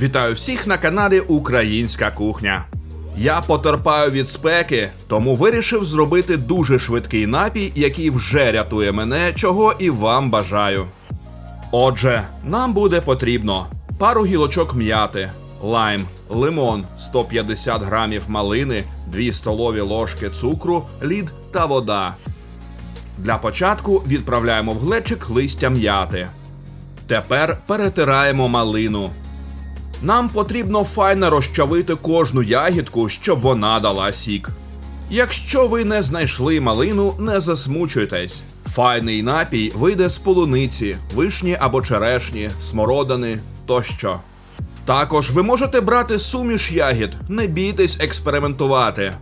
Вітаю всіх на каналі Українська кухня. Я потерпаю від спеки, тому вирішив зробити дуже швидкий напій, який вже рятує мене, чого і вам бажаю. Отже, нам буде потрібно пару гілочок м'яти, лайм, лимон, 150 грамів малини, 2 столові ложки цукру, лід та вода. Для початку відправляємо в глечик листя м'яти. Тепер перетираємо малину. Нам потрібно файно розчавити кожну ягідку, щоб вона дала сік. Якщо ви не знайшли малину, не засмучуйтесь. Файний напій вийде з полуниці, вишні або черешні, смородини тощо. Також ви можете брати суміш ягід, не бійтесь експериментувати.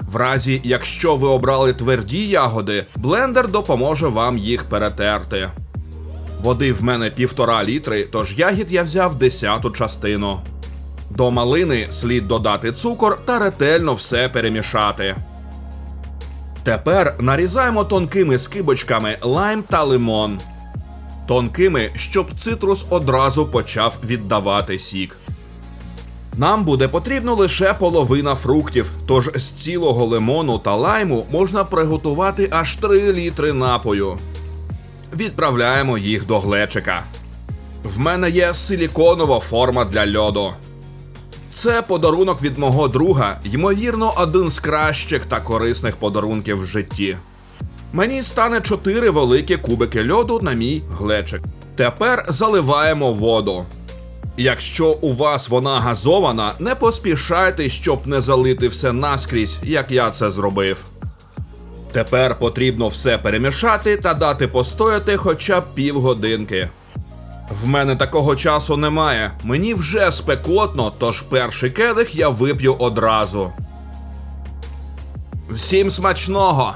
В разі, якщо ви обрали тверді ягоди, блендер допоможе вам їх перетерти. Води в мене півтора літри, тож ягід я взяв десяту частину. До малини слід додати цукор та ретельно все перемішати. Тепер нарізаємо тонкими скибочками лайм та лимон. Тонкими, щоб цитрус одразу почав віддавати сік. Нам буде потрібно лише половина фруктів, тож з цілого лимону та лайму можна приготувати аж 3 літри напою. Відправляємо їх до глечика. В мене є силіконова форма для льоду. Це подарунок від мого друга, ймовірно, один з кращих та корисних подарунків в житті. Мені стане 4 великі кубики льоду на мій глечик. Тепер заливаємо воду. Якщо у вас вона газована, не поспішайте, щоб не залити все наскрізь, як я це зробив. Тепер потрібно все перемішати та дати постояти хоча б півгодинки. В мене такого часу немає. Мені вже спекотно, тож перший келих я вип'ю одразу. Всім смачного!